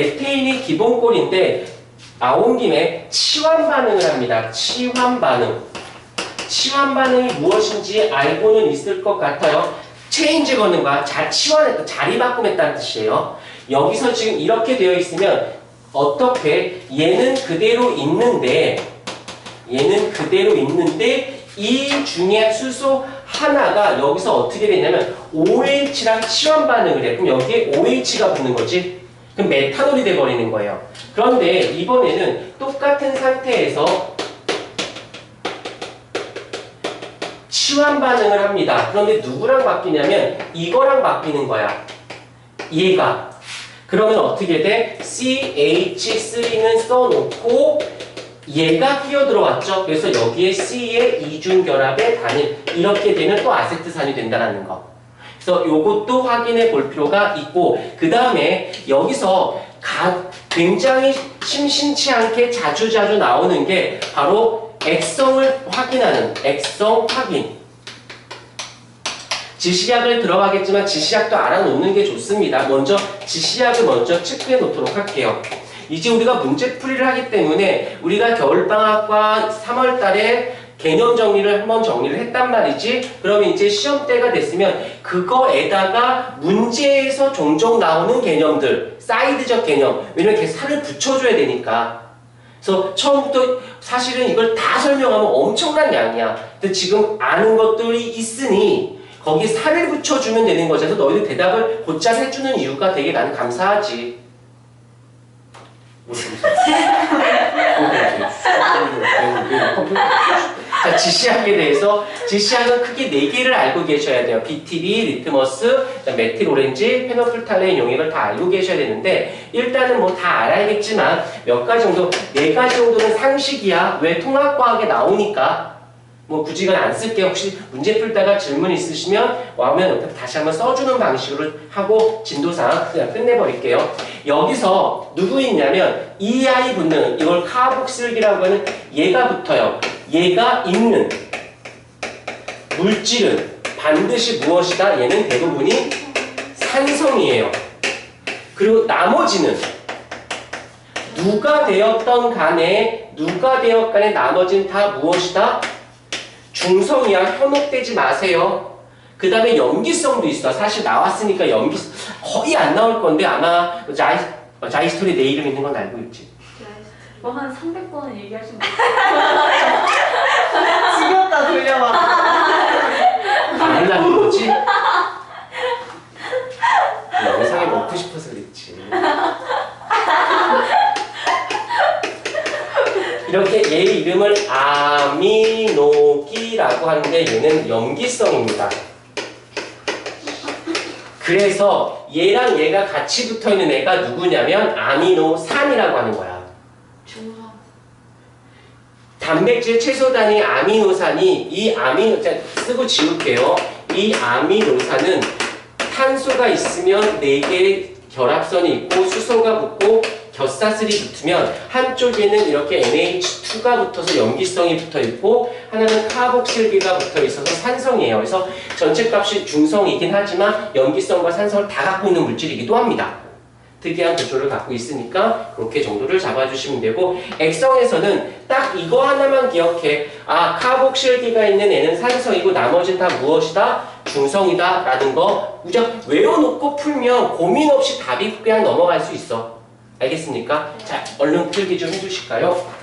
메테인이 기본꼴인데 나온 김에 치환 반응을 합니다. 치환 반응. 치환 반응이 무엇인지 알고는 있을 것 같아요. 체인지 거는 거야. 자, 치환했다. 자리 바꿈했다는 뜻이에요. 여기서 지금 이렇게 되어 있으면 어떻게 얘는 그대로 있는데 얘는 그대로 있는데 이 중에 수소 하나가 여기서 어떻게 되냐면 OH랑 치환 반응을 해. 그럼 여기에 OH가 붙는 거지. 그럼 메탄올이 돼버리는 거예요. 그런데 이번에는 똑같은 상태에서 치환 반응을 합니다. 그런데 누구랑 바뀌냐면 이거랑 바뀌는 거야. 얘가. 그러면 어떻게 돼? CH3는 써놓고 얘가 끼어 들어왔죠. 그래서 여기에 C의 이중 결합의 단일 이렇게 되면 또 아세트산이 된다는 거. 그래서 요것도 확인해 볼 필요가 있고 그 다음에 여기서 가, 굉장히 심심치 않게 자주 자주 나오는 게 바로 액성을 확인하는 액성 확인. 지시약을 들어가겠지만 지시약도 알아놓는 게 좋습니다. 먼저 지시약을 먼저 체크해 놓도록 할게요. 이제 우리가 문제풀이를 하기 때문에 우리가 겨울방학과 3월 달에 개념 정리를 한번 정리를 했단 말이지. 그러면 이제 시험 때가 됐으면 그거에다가 문제에서 종종 나오는 개념들, 사이드적 개념. 왜냐면 이렇게 살을 붙여줘야 되니까. 그래서 처음부터 사실은 이걸 다 설명하면 엄청난 양이야. 근데 지금 아는 것들이 있으니 거기에 살을 붙여주면 되는 거죠. 그래서 너희들 대답을 곧잘 해주는 이유가 되게 나는 감사하지. 지시약에 대해서 지시약은 크게 네 개를 알고 계셔야 돼요. BTB, 리트머스, 메틸 오렌지, 페노플탈레인 용액을 다 알고 계셔야 되는데 일단은 뭐 다 알아야겠지만 몇 가지 정도, 네 가지 정도는 상식이야. 왜 통합과학에 나오니까 뭐 굳이 안 쓸게요. 혹시 문제 풀다가 질문 있으시면 와면 다시 한번 써주는 방식으로 하고 진도상 그냥 끝내버릴게요. 여기서 누구 있냐면 EI 붙는 이걸 카복실기라고 하는 얘가 붙어요. 얘가 있는 물질은 반드시 무엇이다? 얘는 대부분이 산성이에요. 그리고 나머지는 누가 되었던 간에 누가 되었 간에 나머지는 다 무엇이다? 중성이야 현혹되지 마세요. 그 다음에 염기성도 있어. 사실 나왔으니까 염기 거의 안 나올 건데 아마 자이, 자이스토리 내 이름 있는 건 알고 있지. 이거 한 300번은 얘기하신 거 돌려봐. 말라는 거지? 영상에 먹고 싶어서 그랬지. 이렇게 얘 이름을 아미노기라고 하는데 얘는 염기성입니다. 그래서 얘랑 얘가 같이 붙어 있는 애가 누구냐면 아미노산이라고 하는 거야. 단백질 채소 단위 아미노산이 이 아미노 자, 쓰고 지울게요. 이 아미노산은 탄소가 있으면 4개의 결합선이 있고 수소가 붙고 겹사슬이 붙으면 한쪽에는 이렇게 NH2가 붙어서 염기성이 붙어 있고 하나는 카복실기가 붙어 있어서 산성이에요. 그래서 전체 값이 중성이긴 하지만 염기성과 산성을 다 갖고 있는 물질이기도 합니다. 특이한 구조를 갖고 있으니까 그렇게 정도를 잡아주시면 되고 액성에서는 딱 이거 하나만 기억해 아 카복실기가 있는 애는 산성이고 나머지는 다 무엇이다? 중성이다 라는 거 우선 외워놓고 풀면 고민 없이 답이 그냥 넘어갈 수 있어 알겠습니까? 자 얼른 풀기 좀 해주실까요?